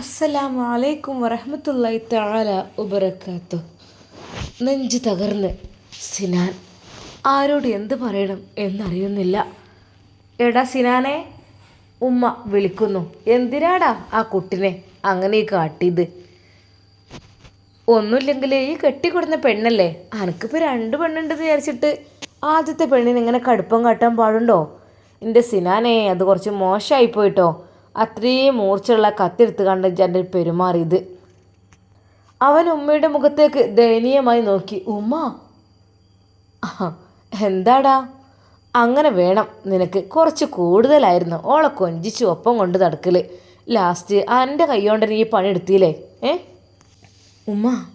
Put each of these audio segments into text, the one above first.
അസ്സലാമു അലൈക്കും വറഹമത്തല്ലായി തആല ഉബറക്കാത്തു നെഞ്ച് തകർന്ന് സിനാൻ. ആരോട് എന്ത് പറയണം എന്നറിയുന്നില്ല. എടാ സിനാനെ ഉമ്മ വിളിക്കുന്നു. എന്തിനാടാ ആ കുട്ടിനെ അങ്ങനെ കാട്ടിയത്? ഒന്നുമില്ലെങ്കിൽ ഈ കെട്ടിക്കൊടുന്ന പെണ്ണല്ലേ? അനക്കിപ്പോൾ രണ്ട് പെണ്ണുണ്ടെന്ന് വിചാരിച്ചിട്ട് ആദ്യത്തെ പെണ്ണിന് ഇങ്ങനെ കടുപ്പം കാട്ടാൻ പാടുണ്ടോ? എന്റെ സിനാനെ അത് കുറച്ച് മോശമായി പോയിട്ടോ അത്രയും മൂർച്ചയുള്ള കത്തെടുത്ത് കണ്ട ജനൽ പെരുമാറിയത്. അവൻ ഉമ്മയുടെ മുഖത്തേക്ക് ദയനീയമായി നോക്കി. ഉമ്മ? എന്താടാ? അങ്ങനെ വേണം നിനക്ക് കുറച്ച് കൂടുതലായിരുന്നു. ഓളെ കൊഞ്ചിച്ച് ഒപ്പം കൊണ്ട് നടക്കൽ. ലാസ്റ്റ് എന്റെ കൈകൊണ്ട് നീ പണി എടുത്തില്ലേ? ഏ? ഉമ്മ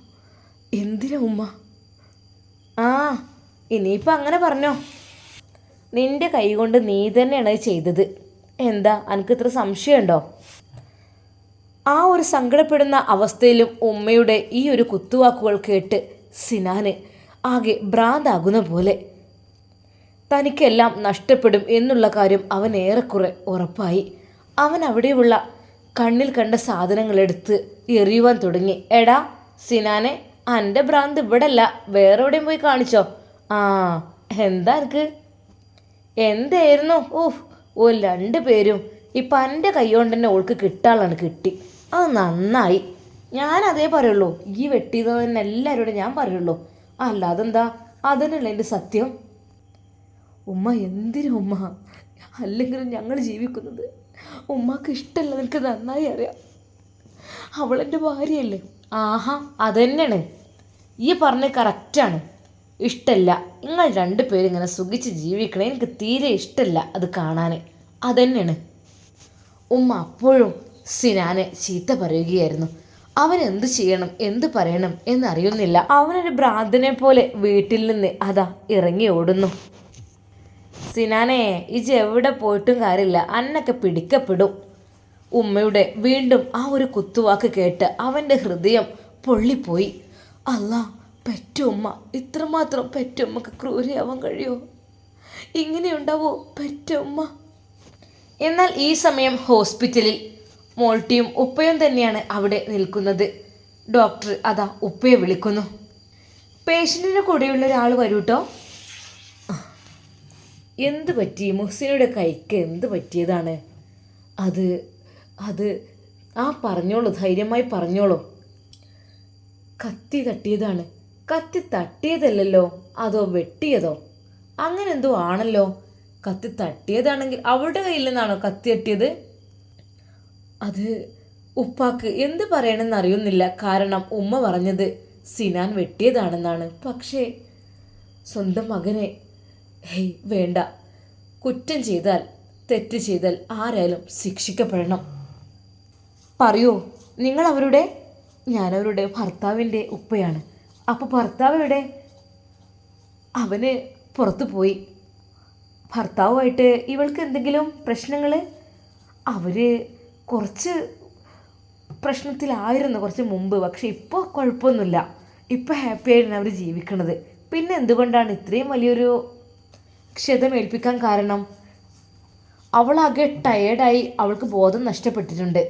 എന്തിനാ ഉമ്മ? ആ ഇനിയിപ്പോൾ അങ്ങനെ പറഞ്ഞോ. നിന്റെ കൈ കൊണ്ട് നീ തന്നെയാണ് ചെയ്തത്. എന്താ? എനിക്ക് ഇത്ര സംശയമുണ്ടോ? ആ ഒരു സങ്കടപ്പെടുന്ന അവസ്ഥയിലും ഉമ്മയുടെ ഈ ഒരു കുത്തുവാക്കുകൾ കേട്ട് സിനാന് ആകെ ഭ്രാന്താകുന്ന പോലെ. തനിക്കെല്ലാം നഷ്ടപ്പെടും എന്നുള്ള കാര്യം അവൻ ഏറെക്കുറെ ഉറപ്പായി. അവൻ അവിടെയുള്ള കണ്ണിൽ കണ്ട സാധനങ്ങളെടുത്ത് എറിയുവാൻ തുടങ്ങി. എടാ സിനാനെ എന്റെ ഭ്രാന്ത് ഇവിടെ അല്ല വേറെ എവിടെയും പോയി കാണിച്ചോ. ആ എന്താ എനിക്ക് എന്തായിരുന്നു? ഓഹ് ഓ രണ്ട് പേരും ഇപ്പം എന്റെ കൈകൊണ്ട് തന്നെ ഓൾക്ക് കിട്ടാളാണ് കിട്ടി. അത് നന്നായി. ഞാൻ അതേ പറയുള്ളൂ. ഈ വെട്ടിയത് തന്നെ എല്ലാവരോടും ഞാൻ പറയുള്ളൂ. അല്ല അതെന്താ അതന്നെയല്ല എന്റെ സത്യം? ഉമ്മ എന്തിനു ഉമ്മ? അല്ലെങ്കിലും ഞങ്ങൾ ജീവിക്കുന്നത് ഉമ്മക്ക് ഇഷ്ടമല്ല. നിനക്ക് നന്നായി അറിയാം. അവളെന്റെ ഭാര്യയല്ലേ. ആഹാ അതന്നെയാണ് ഈ പറഞ്ഞ കറക്റ്റാണ് ഇഷ്ടമല്ല നിങ്ങൾ രണ്ടുപേരും ഇങ്ങനെ സുഖിച്ച് ജീവിക്കണേ എനിക്ക് തീരെ ഇഷ്ടമല്ല അത് കാണാൻ അതന്നെയാണ്. ഉമ്മ അപ്പോഴും സിനാനെ ചീത്ത പറയുകയായിരുന്നു. അവൻ എന്ത് ചെയ്യണം എന്ത് പറയണം എന്നറിയുന്നില്ല. അവനൊരു ഭ്രാന്തനെ പോലെ വീട്ടിൽ നിന്ന് അതാ ഇറങ്ങി ഓടുന്നു. സിനാനെ ഇജ് എവിടെ പോയിട്ടും കാര്യമില്ല. അന്നൊക്കെ പിടിക്കപ്പെടും. ഉമ്മയുടെ വീണ്ടും ആ ഒരു കുത്തുവാക്ക് കേട്ട് അവന്റെ ഹൃദയം പൊള്ളിപ്പോയി. അല്ല പെറ്റുമ്മ ഇത്രമാത്രം പെറ്റുമ്മക്ക് ക്രൂരയാവാൻ കഴിയുമോ ഇങ്ങനെയുണ്ടാവോ? പെറ്റുമ്മ എന്നാൽ ഈ സമയം ഹോസ്പിറ്റലിൽ മോൾട്ടിയും ഉപ്പയും തന്നെയാണ് അവിടെ നിൽക്കുന്നത്. ഡോക്ടർ അതാ ഉപ്പയെ വിളിക്കുന്നു. പേഷ്യന്റിന്റെ കൂടെയുള്ള ഒരാൾ വരൂട്ടോ. എന്ത് പറ്റി? മുഹ്സിനയുടെ കൈക്ക് എന്ത് പറ്റിയതാണ്? അത് അത് ആ പറഞ്ഞോളൂ ധൈര്യമായി പറഞ്ഞോളൂ. കത്തി തട്ടിയതാണ്. കത്തി തട്ടിയതല്ലല്ലോ? അതോ വെട്ടിയതോ? അങ്ങനെ എന്തോ ആണല്ലോ. കത്തി തട്ടിയതാണെങ്കിൽ അവളുടെ കയ്യിൽ നിന്നാണോ കത്തി തട്ടിയത്? അത് ഉപ്പാക്ക് എന്ത് പറയണമെന്ന് അറിയുന്നില്ല. കാരണം ഉമ്മ പറഞ്ഞത് സിനാൻ വെട്ടിയതാണെന്നാണ്. പക്ഷേ സ്വന്തം മകനെ ഹേയ് വേണ്ട. കുറ്റം ചെയ്താൽ തെറ്റ് ചെയ്താൽ ആരായാലും ശിക്ഷിക്കപ്പെടണം. പറയൂ നിങ്ങളവരുടെ ഞാനവരുടെ ഭർത്താവിന്റെ ഉപ്പയാണ്. അപ്പോൾ ഭർത്താവ് എവിടെ? അവന് പുറത്തു പോയി. ഭർത്താവുമായിട്ട് ഇവൾക്ക് എന്തെങ്കിലും പ്രശ്നങ്ങൾ അവർ കുറച്ച് പ്രശ്നത്തിലായിരുന്നു കുറച്ച് മുമ്പ് പക്ഷെ ഇപ്പോൾ കുഴപ്പമൊന്നുമില്ല. ഇപ്പോൾ ഹാപ്പി ആയിട്ടാണ് അവർ ജീവിക്കുന്നത് പിന്നെ എന്തുകൊണ്ടാണ് ഇത്രയും വലിയൊരു ക്ഷതമേൽപ്പിക്കാൻ കാരണം? അവളാകെ ടയേർഡായി അവൾക്ക് ബോധം നഷ്ടപ്പെട്ടിട്ടുണ്ട്.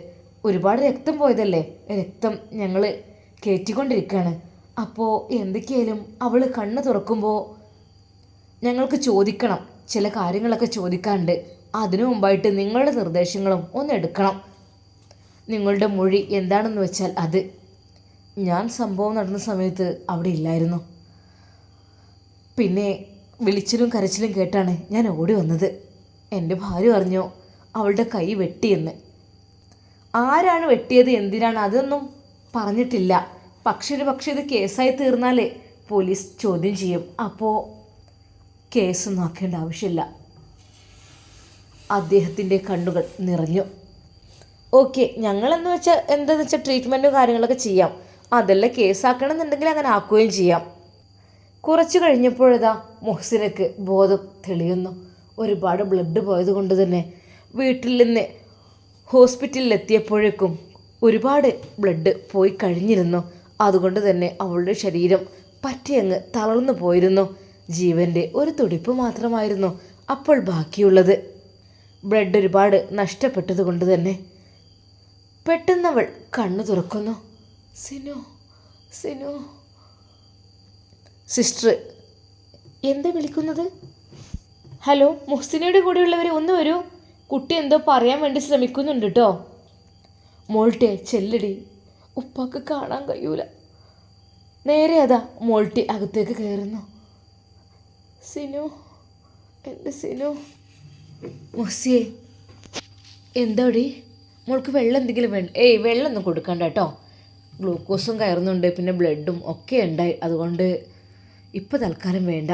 ഒരുപാട് രക്തം പോയതല്ലേ? രക്തം ഞങ്ങൾ കയറ്റിക്കൊണ്ടിരിക്കുകയാണ് അപ്പോൾ എന്തൊക്കെയായാലും അവൾ കണ്ണ് തുറക്കുമ്പോൾ ഞങ്ങൾക്ക് ചോദിക്കണം. ചില കാര്യങ്ങളൊക്കെ ചോദിക്കാണ്ട് അതിനു മുമ്പായിട്ട് നിങ്ങളുടെ നിർദ്ദേശങ്ങളും ഒന്ന് എടുക്കണം. നിങ്ങളുടെ മൊഴി എന്താണെന്ന് വെച്ചാൽ അത്. ഞാൻ സംഭവം നടന്ന സമയത്ത് അവിടെ ഇല്ലായിരുന്നു. പിന്നെ വിളിച്ചിലും കരച്ചിലും കേട്ടാണ് ഞാൻ ഓടി വന്നത്. എന്റെ ഭാര്യ പറഞ്ഞു അവളുടെ കൈ വെട്ടിയെന്ന്. ആരാണ് വെട്ടിയത്? എന്തിനാണ്? അതൊന്നും പറഞ്ഞിട്ടില്ല. പക്ഷെ ഒരു പക്ഷേ ഇത് കേസായി തീർന്നാലേ പോലീസ് ചോദ്യം ചെയ്യും. അപ്പോൾ കേസ് ആക്കേണ്ട ആവശ്യമില്ല. അദ്ദേഹത്തിന്റെ കണ്ണുകൾ നിറഞ്ഞു. ഓക്കെ ഞങ്ങളെന്ന് വെച്ചാൽ എന്താണെന്ന് വെച്ചാൽ ട്രീറ്റ്മെന്റും കാര്യങ്ങളൊക്കെ ചെയ്യാം. അതെല്ലാം കേസാക്കണം എന്നുണ്ടെങ്കിൽ അങ്ങനെ ആക്കുകയും ചെയ്യാം. കുറച്ച് കഴിഞ്ഞപ്പോഴതാ മൊഹ്സിനക്ക് ബോധം തെളിയുന്നു. ഒരുപാട് ബ്ലഡ് പോയത് കൊണ്ട് തന്നെ വീട്ടിൽ നിന്ന് ഹോസ്പിറ്റലിൽ എത്തിയപ്പോഴേക്കും ഒരുപാട് ബ്ലഡ് പോയി കഴിഞ്ഞിരുന്നു. അതുകൊണ്ട് തന്നെ അവളുടെ ശരീരം പറ്റിയങ്ങ് തളർന്നു പോയിരുന്നു. ജീവന്റെ ഒരു തുടിപ്പ് മാത്രമായിരുന്നു അപ്പോൾ ബാക്കിയുള്ളത്. ബ്ലഡ് ഒരുപാട് നഷ്ടപ്പെട്ടതുകൊണ്ട് തന്നെ. പെട്ടെന്നവൾ കണ്ണു തുറക്കുന്നു. സിനു സിനു. സിസ്റ്റർ എന്താ വിളിക്കുന്നത്? ഹലോ മുഹ്സിനയുടെ കൂടെയുള്ളവർ ഒന്ന് വരൂ. കുട്ടി എന്തോ പറയാൻ വേണ്ടി ശ്രമിക്കുന്നുണ്ട് കേട്ടോ മോൾട്ടെ ചെല്ലടി ഉപ്പാക്ക് കാണാൻ കഴിയൂല. നേരെ അതാ മോൾട്ടി അകത്തേക്ക് കയറുന്നു. സിനു എന്റെ സിനു. മൊസിയെ എന്താടി? മോൾക്ക് വെള്ളം എന്തെങ്കിലും വേണ്ട. ഏയ് വെള്ളം ഒന്നും കൊടുക്കണ്ട കേട്ടോ. ഗ്ലൂക്കോസും കയറുന്നുണ്ട് പിന്നെ ബ്ലഡും ഒക്കെ ഉണ്ടായി. അതുകൊണ്ട് ഇപ്പോൾ തൽക്കാലം വേണ്ട.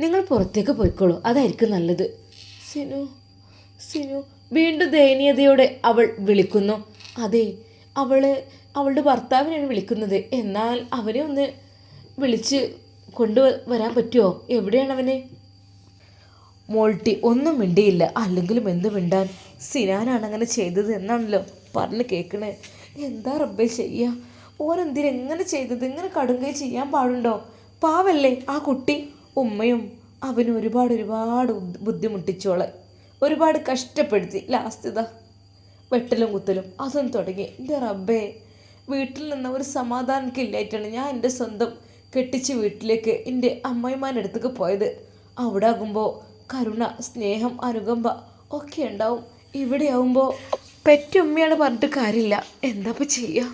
നിങ്ങൾ പുറത്തേക്ക് പോയിക്കോളൂ. അതായിരിക്കും നല്ലത്. സിനു സിനു. വീണ്ടും ദയനീയതയോടെ അവൾ വിളിക്കുന്നു. അതെ അവൾ അവളുടെ ഭർത്താവിനെയാണ് വിളിക്കുന്നത്. എന്നാൽ അവനെ ഒന്ന് വിളിച്ച് കൊണ്ടു വരാൻ പറ്റുമോ എവിടെയാണ് അവനെ? മോൾട്ടി ഒന്നും മിണ്ടിയില്ല. അല്ലെങ്കിലും എന്ത് മിണ്ടാൻ? സിനാനാണ് അങ്ങനെ ചെയ്തത് എന്നാണല്ലോ പറഞ്ഞ് കേൾക്കണേ എന്താ റബ്ബേ ചെയ്യുക ഓരെന്തിന് എങ്ങനെ ചെയ്തത്? ഇങ്ങനെ കടുങ്കൈ ചെയ്യാൻ പാടുണ്ടോ? പാവല്ലേ ആ കുട്ടി? ഉമ്മയും അവനും ഒരുപാട് ഒരുപാട് ബുദ്ധിമുട്ടിച്ചോളെ ഒരുപാട് കഷ്ടപ്പെടുത്തി. ലാസ്റ്റ് ഇതാ. വെട്ടലും കുത്തലും. അതും തുടങ്ങി. എന്റെ റബ്ബേ വീട്ടിൽ നിന്ന് ഒരു സമാധാനമൊക്കെ ഇല്ലായിട്ടാണ് ഞാൻ എന്റെ സ്വന്തം കെട്ടിച്ച് വീട്ടിലേക്ക് എന്റെ അമ്മായിമാന്റെ അടുത്തേക്ക് പോയത്. അവിടെ ആകുമ്പോൾ കരുണ സ്നേഹം അനുകമ്പ ഒക്കെ ഉണ്ടാവും. ഇവിടെ ആവുമ്പോൾ പെറ്റുമ്മയാണ് പറഞ്ഞിട്ട് കാര്യമില്ല. എന്താ ഇപ്പം ചെയ്യുക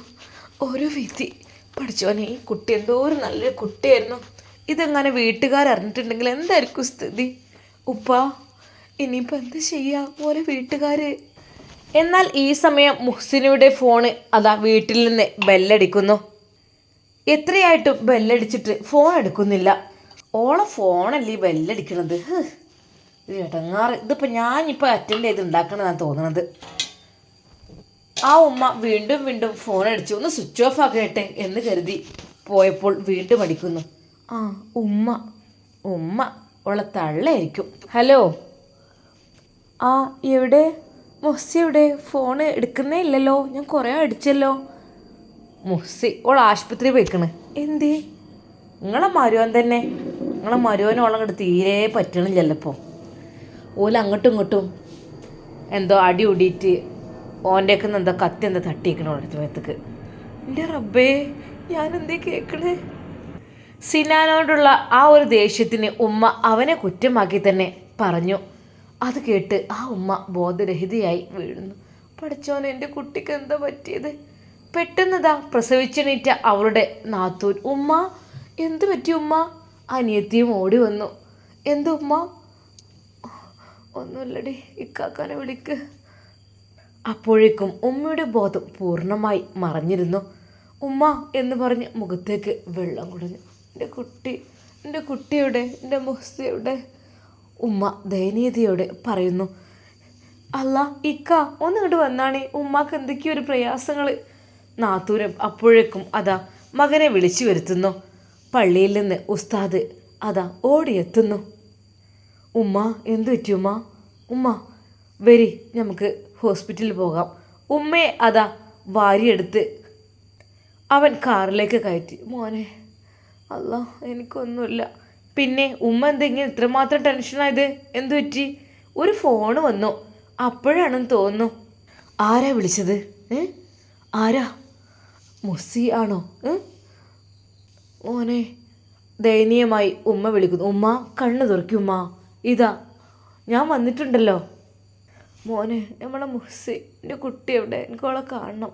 ഓരോ വിധി. പഠിച്ചോനെ ഈ കുട്ടി എന്തോ ഒരു നല്ലൊരു കുട്ടിയായിരുന്നു. ഇതെങ്ങനെ വീട്ടുകാരറിഞ്ഞിട്ടുണ്ടെങ്കിൽ എന്തായിരിക്കും സ്ഥിതി? ഉപ്പ ഇനിയിപ്പോൾ എന്ത് ചെയ്യുക ഓരോ വീട്ടുകാർ എന്നാൽ ഈ സമയം മുഹ്സിനയുടെ ഫോണ് അതാ വീട്ടിൽ നിന്ന് ബെല്ലടിക്കുന്നു. എത്രയായിട്ടും ബെല്ലടിച്ചിട്ട് ഫോൺ എടുക്കുന്നില്ല. ഓളെ ഫോണല്ലേ ഈ ബെല്ലടിക്കണത്? ഇടങ്ങാറ് ഇതിപ്പോൾ ഞാനിപ്പോൾ അറ്റൻഡ് ചെയ്ത് ഉണ്ടാക്കണമെന്നാണ് തോന്നുന്നത് ആ ഉമ്മ വീണ്ടും വീണ്ടും ഫോൺ അടിച്ചു. ഒന്ന് സ്വിച്ച് ഓഫ് ആക്കട്ടെ എന്ന് കരുതി പോയപ്പോൾ വീണ്ടും അടിക്കുന്നു. ആ ഉമ്മ. ഉമ്മ. ഉള്ള തള്ളയായിരിക്കും. ഹലോ. ആ എവിടെ? മുസ്സി എവിടെ? ഫോൺ എടുക്കുന്നേ ഇല്ലല്ലോ. ഞാൻ കുറേ അടിച്ചല്ലോ. മുസ്സി ഓൾ ആശുപത്രി പോയിക്കണ്. എന്തേ? നിങ്ങളെ മരുവൻ തന്നെ. നിങ്ങളെ മരുവൻ ഓളങ്ങോട്ട് തീരെ പറ്റണില്ലല്ലോ ഇപ്പോൾ ഓല അങ്ങോട്ടും ഇങ്ങോട്ടും എന്തോ അടി ഓടിയിട്ട് ഓന്റെ ഒക്കെ എന്തോ കത്തി എന്തോ തട്ടിയിരിക്കണോ അടുത്ത മേത്തക്ക്. എന്റെ റബ്ബേ ഞാൻ എന്തേ കേൾക്കണേ സിനാനോടുള്ള ആ ഒരു ദേഷ്യത്തിന് ഉമ്മ അവനെ കുറ്റമാക്കി തന്നെ പറഞ്ഞു. അത് കേട്ട് ആ ഉമ്മ ബോധരഹിതയായി വീഴുന്നു. പഠിച്ചോനെ എന്റെ കുട്ടിക്ക് എന്താ പറ്റിയത്? പെട്ടെന്നതാ പ്രസവിച്ചെണീറ്റ അവളുടെ നാത്തൂൻ. ഉമ്മ എന്തു പറ്റി ഉമ്മ? അനിയത്തിയും ഓടി വന്നു. എന്തു ഉമ്മ? ഒന്നുമില്ലടി ഇക്കാക്കാനെ വിളിക്ക്. അപ്പോഴേക്കും ഉമ്മയുടെ ബോധം പൂർണമായി മറഞ്ഞിരുന്നു. ഉമ്മ എന്ന് പറഞ്ഞ് മുഖത്തേക്ക് വെള്ളം കുടഞ്ഞു. എന്റെ കുട്ടി എന്റെ കുട്ടിയുടെ എന്റെ മുഹ്സിയുടെ ഉമ്മ ദയനീയതയോടെ പറയുന്നു അല്ല ഇക്ക ഒന്നിങ്ങോട്ട് വന്നാണേ ഉമ്മാക്ക് എന്തൊക്കെയോ ഒരു പ്രയാസങ്ങൾ നാത്തൂരം അപ്പോഴേക്കും അതാ മകനെ വിളിച്ചു വരുത്തുന്നു. പള്ളിയിൽ നിന്ന് ഉസ്താദ് അതാ ഓടിയെത്തുന്നു. ഉമ്മ എന്തു പറ്റി ഉമ്മ? ഉമ്മ വരി നമുക്ക് ഹോസ്പിറ്റലിൽ പോകാം. ഉമ്മയെ അതാ വാരിയെടുത്ത് അവൻ കാറിലേക്ക് കയറ്റി. മോനെ അല്ല എനിക്കൊന്നുമില്ല. പിന്നെ ഉമ്മ എന്തെങ്കിലും ഇത്രമാത്രം ടെൻഷനായത് എന്തു പറ്റി? ഒരു ഫോണ് വന്നു. അപ്പോഴാണെന്ന് തോന്നുന്നു. ആരാ വിളിച്ചത്? ഏ? ആരാ? മുസ്സി ആണോ? ഓനെ ദയനീയമായി ഉമ്മ വിളിക്കുന്നു. ഉമ്മ കണ്ണു തുറക്കി ഉമ്മ. ഇതാ ഞാൻ വന്നിട്ടുണ്ടല്ലോ. മോനെ നമ്മളെ മുസ്സി എന്റെ കുട്ടി എവിടെ? എനിക്കോളെ കാണണം.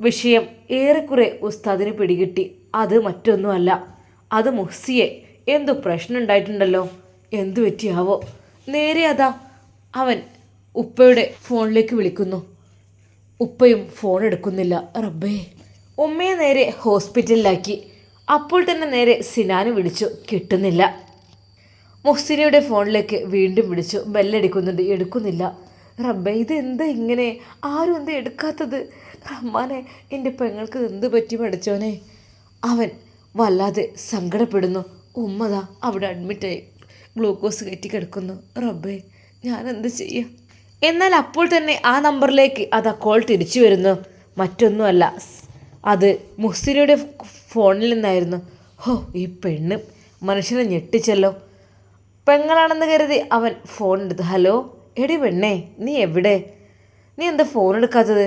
വിഷയം ഏറെക്കുറെ ഉസ്താദിന് പിടികിട്ടി. അത് മറ്റൊന്നുമല്ല. അത് മുഹ്സിയെ എന്തോ പ്രശ്നം ഉണ്ടായിട്ടുണ്ടല്ലോ? എന്തു പറ്റിയാവോ? നേരെ അതാ അവൻ ഉപ്പയുടെ ഫോണിലേക്ക് വിളിക്കുന്നു. ഉപ്പയും ഫോൺ എടുക്കുന്നില്ല. റബ്ബേ. ഉമ്മയെ നേരെ ഹോസ്പിറ്റലിലാക്കി. അപ്പോൾ തന്നെ നേരെ സിനാന് വിളിച്ചു. കിട്ടുന്നില്ല. മുഹ്സിനയുടെ ഫോണിലേക്ക് വീണ്ടും വിളിച്ചു. ബെല്ലടിക്കുന്നുണ്ട്. എടുക്കുന്നില്ല. റബ്ബേ ഇത് എന്താ ഇങ്ങനെ? ആരും എന്താ എടുക്കാത്തത്? റഹ്മാനെ എന്റെ പെങ്ങൾക്ക് എന്ത് പറ്റി പഠിച്ചോനെ? അവൻ വല്ലാതെ സങ്കടപ്പെടുന്നു. ഉമ്മതാ അവിടെ അഡ്മിറ്റായി ഗ്ലൂക്കോസ് കയറ്റി കിടക്കുന്നു. റബ്ബേ ഞാൻ എന്ത് ചെയ്യാം? എന്നാൽ അപ്പോൾ തന്നെ ആ നമ്പറിലേക്ക് അതാ കോൾ തിരിച്ചു വരുന്നു. മറ്റൊന്നുമല്ല അത് മുഹ്സിനയുടെ ഫോണിൽ നിന്നായിരുന്നു. ഹോ ഈ പെണ്ണ് മനുഷ്യനെ ഞെട്ടിച്ചല്ലോ. പെങ്ങളാണെന്ന് കരുതി അവൻ ഫോൺ എടുത്തു ഹലോ എടി പെണ്ണേ നീ എവിടെ? നീ എന്താ ഫോൺ എടുക്കാത്തത്?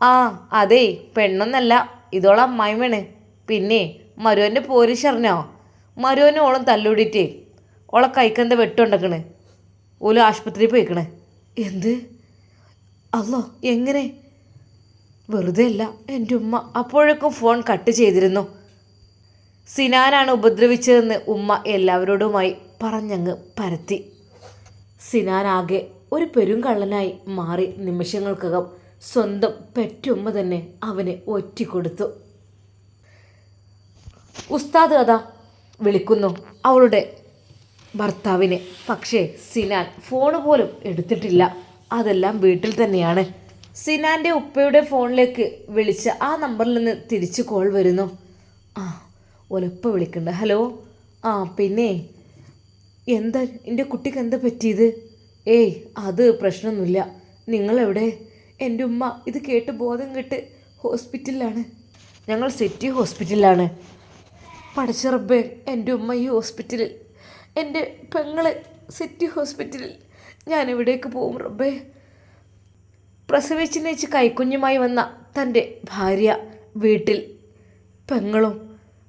ആ അതേ പെണ്ണൊന്നല്ല ഇതോളം അമ്മായിമേണ് പിന്നെ മരുവന്റെ പോരിശറിഞ്ഞോ മരുവന് ഓളം തല്ലൂടിയിട്ടേ. ഓളെ കൈക്കെന്താ വെട്ടുണ്ടാക്കണ് ഓൽ ആശുപത്രിയിൽ പോയിക്കണേ. എന്ത്? അല്ലോ എങ്ങനെ? വെറുതെ അല്ല എന്റെ ഉമ്മ അപ്പോഴേക്കും ഫോൺ കട്ട് ചെയ്തിരുന്നു. സിനാനാണ് ഉപദ്രവിച്ചതെന്ന് ഉമ്മ എല്ലാവരോടുമായി പറഞ്ഞങ്ങ് പരത്തി. സിനാനാകെ ഒരു പെരുങ്കള്ളനായി മാറി നിമിഷങ്ങൾക്കകം സ്വന്തം പെറ്റുമ്മ തന്നെ അവനെ ഒറ്റിക്കൊടുത്തു. ഉസ്താദ് അതാ വിളിക്കുന്നു അവളുടെ ഭർത്താവിനെ. പക്ഷേ സിനാൻ ഫോൺ പോലും എടുത്തിട്ടില്ല. അതെല്ലാം വീട്ടിൽ തന്നെയാണ്. സിനാന്റെ ഉപ്പയുടെ ഫോണിലേക്ക് വിളിച്ച ആ നമ്പറിൽ നിന്ന് തിരിച്ച് കോൾ വരുന്നു. ആ ഒലപ്പ വിളിക്കണ്ട. ഹലോ? ആ പിന്നെ? എന്താ എന്റെ കുട്ടിക്ക് എന്താ പറ്റിയത്? ഏയ് അത് പ്രശ്നമൊന്നുമില്ല. നിങ്ങളെവിടെ? എന്റെ ഉമ്മ ഇത് കേട്ട് ബോധം കെട്ട് ഹോസ്പിറ്റലിലാണ് ഞങ്ങൾ സിറ്റി ഹോസ്പിറ്റലിലാണ് പടച്ചിറബേ എന്റെ ഉമ്മ ഈ ഹോസ്പിറ്റലിൽ എന്റെ പെങ്ങൾ സിറ്റി ഹോസ്പിറ്റലിൽ ഞാൻ എവിടേക്ക് പോകും റബ്ബേ. പ്രസവിച്ച് നയിച്ച് കൈക്കുഞ്ഞുമായി വന്ന തന്റെ ഭാര്യ വീട്ടിൽ പെങ്ങളും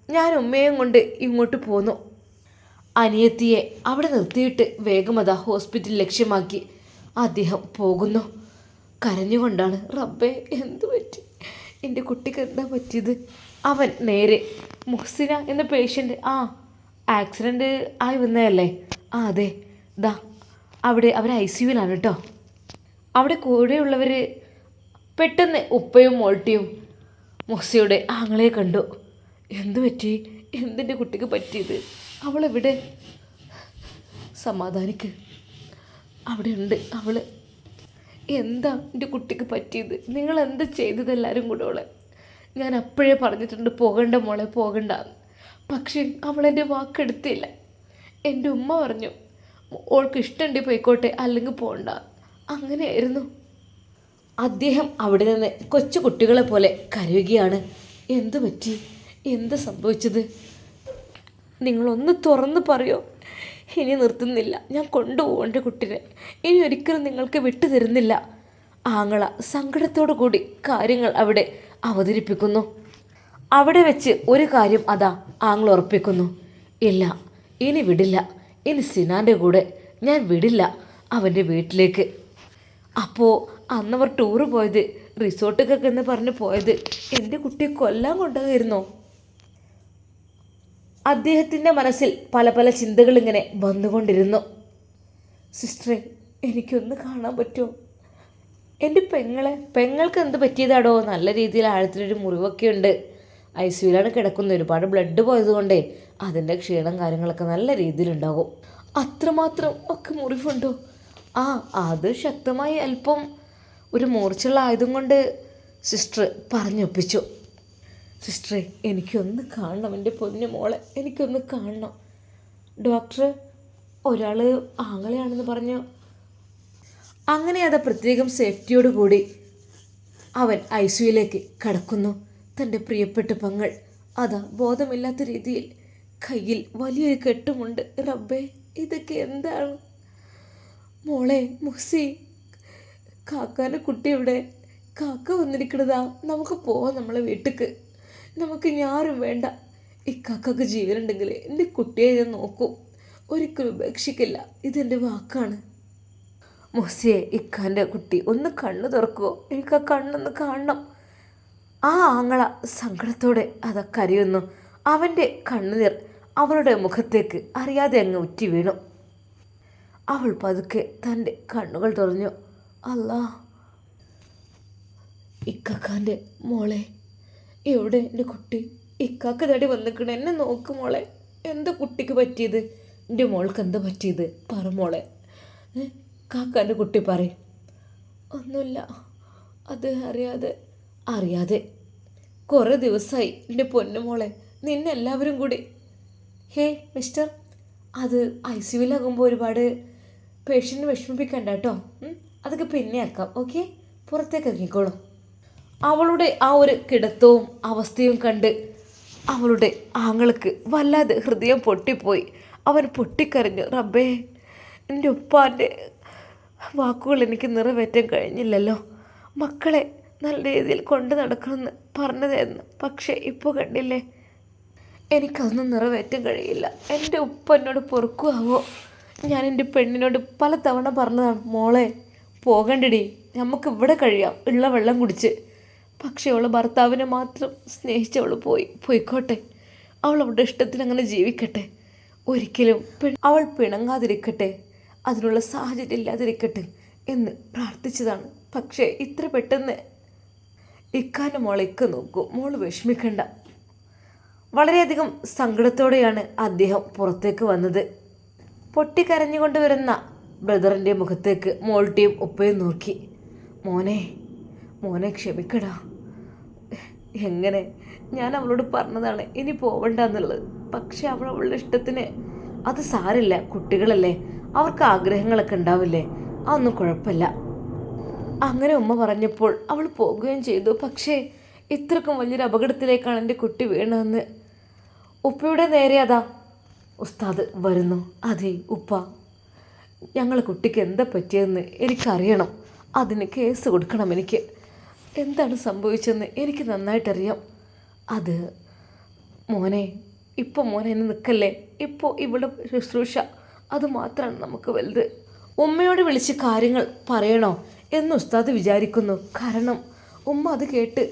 ഞാൻ ഉമ്മയും കൊണ്ട് ഇങ്ങോട്ട് പോന്നു. അനിയത്തിയെ അവിടെ നിർത്തിയിട്ട് വേഗമത ഹോസ്പിറ്റൽ ലക്ഷ്യമാക്കി അദ്ദേഹം പോകുന്നു. കരഞ്ഞുകൊണ്ടാണ് റബ്ബേ എന്തു പറ്റി? എന്റെ കുട്ടിക്ക് എന്താ പറ്റിയത്? അവൻ നേരെ മുഹ്സിന എന്ന പേഷ്യന്റ് ആ ആക്സിഡന്റ് ആയി വന്നതല്ലേ? ആ അതെ. ദാ അവിടെ അവർ ഐ സി യുവിലാണ് കേട്ടോ. അവിടെ കൂടെയുള്ളവർ പെട്ടെന്ന് ഉപ്പയും മോൾട്ടിയും മുഹ്സിയുടെ ആങ്ങളെ കണ്ടു. എന്തു പറ്റി? എന്തിന്റെ കുട്ടിക്ക് പറ്റിയത്? അവളെവിടെ? സമാധാനിക്ക്. അവിടെ ഉണ്ട് അവൾ എന്താ എന്റെ കുട്ടിക്ക് പറ്റിയത്? നിങ്ങൾ എന്താ ചെയ്തത് എല്ലാവരും കൂടെ അവളെ? ഞാൻ അപ്പോഴേ പറഞ്ഞിട്ടുണ്ട് പോകണ്ട മോളെ പോകണ്ട. പക്ഷേ അവളെന്റെ വാക്കെടുത്തില്ല. എന്റെ ഉമ്മ പറഞ്ഞു ഓൾക്ക് ഇഷ്ടമുണ്ട് പോയിക്കോട്ടെ അല്ലെങ്കിൽ പോകണ്ട അങ്ങനെയായിരുന്നു. അദ്ദേഹം അവിടെ നിന്ന് കൊച്ചു കുട്ടികളെ പോലെ കരയുകയാണ്. എന്തു പറ്റി? എന്ത് സംഭവിച്ചത്? നിങ്ങളൊന്ന് തുറന്ന് പറയോ? ഇനി നിർത്തുന്നില്ല. ഞാൻ കൊണ്ടുപോകേണ്ട കുട്ടിനെ. ഇനി ഒരിക്കലും നിങ്ങൾക്ക് വിട്ടു തരുന്നില്ല. ആങ്ങള സങ്കടത്തോടു കൂടി കാര്യങ്ങൾ അവിടെ അവതരിപ്പിക്കുന്നു. അവിടെ വെച്ച് ഒരു കാര്യം അതാ ആങ്ങൾ ഉറപ്പിക്കുന്നു. ഇല്ല ഇനി വിടില്ല. ഇനി സിനാന്റെ കൂടെ ഞാൻ വിടില്ല അവന്റെ വീട്ടിലേക്ക്. അപ്പോൾ അന്നവർ ടൂറ് പോയത് റിസോർട്ടൊക്കെ എന്ന് പറഞ്ഞ് പോയത് എന്റെ കുട്ടിയെ കൊല്ലാൻ കൊണ്ടുപോയിരുന്നോ അദ്ദേഹത്തിന്റെ മനസ്സിൽ പല പല ചിന്തകളിങ്ങനെ വന്നുകൊണ്ടിരുന്നു. സിസ്റ്ററെ എനിക്കൊന്ന് കാണാൻ പറ്റുമോ? എന്റെ പെങ്ങളെ പെങ്ങൾക്ക് എന്ത് പറ്റിയതാടോ? നല്ല രീതിയിൽ ആഴത്തിലൊരു മുറിവൊക്കെ ഉണ്ട്. ഐ സിയുലാണ് കിടക്കുന്നത്. ഒരുപാട് ബ്ലഡ് പോയതുകൊണ്ടേ അതിന്റെ ക്ഷീണം കാര്യങ്ങളൊക്കെ നല്ല രീതിയിലുണ്ടാകും അത്രമാത്രം ഒക്കെ മുറിവുണ്ടോ? ആ അത് ശക്തമായി അല്പം ഒരു മൂർച്ചുള്ള ആയതും കൊണ്ട് സിസ്റ്റർ പറഞ്ഞൊപ്പിച്ചു. സിസ്റ്ററെ എനിക്കൊന്ന് കാണണം. എന്റെ പൊന്നു മോളെ എനിക്കൊന്ന് കാണണം. ഡോക്ടർ ഒരാൾ ആങ്ങളെയാണെന്ന് പറഞ്ഞു അങ്ങനെ അത് പ്രത്യേകം സേഫ്റ്റിയോടുകൂടി അവൻ ഐ സിയുയിലേക്ക് കടക്കുന്നു. തന്റെ പ്രിയപ്പെട്ട പങ്ങൾ അതാ ബോധമില്ലാത്ത രീതിയിൽ കയ്യിൽ വലിയൊരു കെട്ടുമുണ്ട്. റബ്ബേ ഇതൊക്കെ എന്താണ്? മോളെ മുഹ്സി കാക്കാന്റെ കുട്ടി ഇവിടെ കാക്ക വന്നിരിക്കണതാ. നമുക്ക് പോവാം നമ്മളെ വീട്ടിക്ക്. നമുക്ക് ഞാരും വേണ്ട. ഈ കാക്കക്ക് ജീവനുണ്ടെങ്കിൽ എന്റെ കുട്ടിയെ ഞാൻ നോക്കും. ഒരിക്കലും ഉപേക്ഷിക്കില്ല. ഇതെന്റെ വാക്കാണ്. മുഹ്സിയെ ഇക്കാന്റെ കുട്ടി ഒന്ന് കണ്ണു തുറക്കുമോ എനിക്ക് ആ കണ്ണൊന്ന് കാണണം. ആ ആങ്ങള സങ്കടത്തോടെ അത കരയുന്നു. അവന്റെ കണ്ണുനീർ അവളുടെ മുഖത്തേക്ക് അറിയാതെ അങ്ങ് ഉറ്റി വീണു. അവൾ പതുക്കെ തന്റെ കണ്ണുകൾ തുറഞ്ഞു. അല്ലാ ഇക്കാക്കാന്റെ മോളെ എവിടെ എന്റെ കുട്ടി? ഇക്കാക്ക തടി വന്നിക്കണ. എന്നെ നോക്ക് മോളെ. എന്താ കുട്ടിക്ക് പറ്റിയത്? എന്റെ മോൾക്ക് എന്താ പറ്റിയത്? പറ മോളെ? കാക്കാന്റെ കുട്ടി പറയും ഒന്നുമില്ല അത് അറിയാതെ അറിയാതെ. കുറേ ദിവസമായി എന്റെ പൊന്നുമോളെ നിന്നെ എല്ലാവരും കൂടി. ഹേ മിസ്റ്റർ അത് ഐ സി യുവിലാകുമ്പോൾ ഒരുപാട് പേഷ്യന്റ് വിഷമിപ്പിക്കണ്ട കേട്ടോ? അതൊക്കെ പിന്നെ ആക്കാം ഓക്കെ? പുറത്തേക്ക് ഇറങ്ങിക്കോളൂ. അവളുടെ ആ ഒരു കിടത്തവും അവസ്ഥയും കണ്ട് അവളുടെ ആങ്ങൾക്ക് വല്ലാതെ ഹൃദയം പൊട്ടിപ്പോയി. അവൻ പൊട്ടിക്കരഞ്ഞു റബ്ബേ എന്റെ ഉപ്പാന്റെ വാക്കുകൾ എനിക്ക് നിറവേറ്റാൻ കഴിഞ്ഞില്ലല്ലോ. മക്കളെ നല്ല രീതിയിൽ കൊണ്ടു നടക്കണമെന്ന് പറഞ്ഞതായിരുന്നു. പക്ഷേ ഇപ്പോൾ കണ്ടില്ലേ? എനിക്കതൊന്നും നിറവേറ്റാൻ കഴിയില്ല. എന്റെ ഉപ്പ എന്നോട് പൊറുക്കുമാവോ ഞാൻ എന്റെ പെണ്ണിനോട് പല തവണ പറഞ്ഞതാണ് മോളെ പോകണ്ടടി. നമുക്ക് ഇവിടെ കഴിയാം. ഉള്ള വെള്ളം കുടിച്ച്. പക്ഷേ അവൾ ഭർത്താവിനെ മാത്രം സ്നേഹിച്ച് അവൾ പോയി. പോയിക്കോട്ടെ. അവൾ അവളുടെ ഇഷ്ടത്തിന് അങ്ങനെ ജീവിക്കട്ടെ. ഒരിക്കലും അവൾ പിണങ്ങാതിരിക്കട്ടെ. അതിനുള്ള സാഹചര്യം ഇല്ലാതിരിക്കട്ടെ എന്ന് പ്രാർത്ഥിച്ചതാണ്. പക്ഷേ ഇത്ര പെട്ടെന്ന് ഇക്കാന്റെ മോളെ ഇക്ക നോക്കൂ. മോൾ വിഷമിക്കണ്ട. വളരെയധികം സങ്കടത്തോടെയാണ് അദ്ദേഹം പുറത്തേക്ക് വന്നത്. പൊട്ടിക്കരഞ്ഞുകൊണ്ട് വരുന്ന ബ്രദറിന്റെ മുഖത്തേക്ക് മോൾട്ടിയും ഉപ്പയും നോക്കി. മോനെ മോനെ ക്ഷമിക്കടാ. എങ്ങനെ? ഞാൻ അവളോട് പറഞ്ഞതാണ് ഇനി പോവണ്ട എന്നുള്ളത്. പക്ഷെ അവൾ അവളുടെ ഇഷ്ടത്തിന് അത് സാരില്ല കുട്ടികളല്ലേ. അവർക്ക് ആഗ്രഹങ്ങളൊക്കെ ഉണ്ടാവില്ലേ? അതൊന്നും കുഴപ്പമില്ല. അങ്ങനെ ഉമ്മ പറഞ്ഞപ്പോൾ അവൾ പോകുകയും ചെയ്തു. പക്ഷേ ഇത്രക്കും വലിയൊരു അപകടത്തിലേക്കാണ് എന്റെ കുട്ടി വീണതെന്ന്. ഉപ്പയുടെ നേരെ അതാ ഉസ്താദ് വരുന്നു. അതെ ഉപ്പ. ഞങ്ങളെ കുട്ടിക്ക് എന്താ പറ്റിയതെന്ന് എനിക്കറിയണം. അതിന് കേസ് കൊടുക്കണം എനിക്ക്. എന്താണ് സംഭവിച്ചതെന്ന് എനിക്ക് നന്നായിട്ടറിയാം. അത് മോനെ ഇപ്പോൾ മോനെ എന്നെ നിൽക്കല്ലേ? ഇപ്പോൾ ഇവിടെ ശുശ്രൂഷ അത് മാത്രമാണ് നമുക്ക് വലുത്. ഉമ്മയോട് വിളിച്ച് കാര്യങ്ങൾ പറയണോ എന്ന് ഉസ്താദ് വിചാരിക്കുന്നു. കാരണം ഉമ്മ അത് കേട്ട്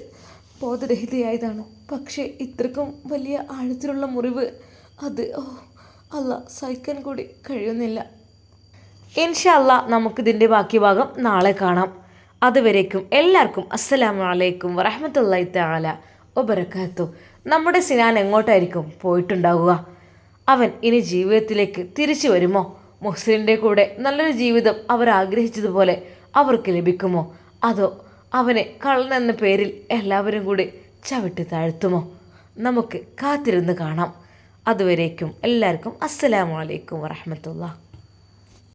ബോധരഹിതയായതാണ്. പക്ഷേ ഇത്രക്കും വലിയ ആഴത്തിലുള്ള മുറിവ് അത് ഓ അല്ല സഹിക്കാൻ കൂടി കഴിയുന്നില്ല. ഇൻഷല്ല നമുക്കിതിന്റെ ബാക്കി ഭാഗം നാളെ കാണാം. അതുവരേക്കും എല്ലാവർക്കും അസ്സലാമു അലൈക്കും വറഹമത്തല്ലായി താല ഒബരക്കാത്തു നമ്മുടെ സിനാൻ എങ്ങോട്ടായിരിക്കും പോയിട്ടുണ്ടാവുക? അവൻ ഇനി ജീവിതത്തിലേക്ക് തിരിച്ചു വരുമോ? മുഹ്സിന്റെ കൂടെ നല്ലൊരു ജീവിതം അവർ ആഗ്രഹിച്ചതുപോലെ അവർക്ക് ലഭിക്കുമോ? അതോ അവനെ കള്ളനെന്ന പേരിൽ എല്ലാവരും കൂടി ചവിട്ടി താഴ്ത്തുമോ? നമുക്ക് കാത്തിരുന്ന് കാണാം. അതുവരേക്കും എല്ലാവർക്കും അസ്സലാമലൈക്കും വറഹമത്തുള്ള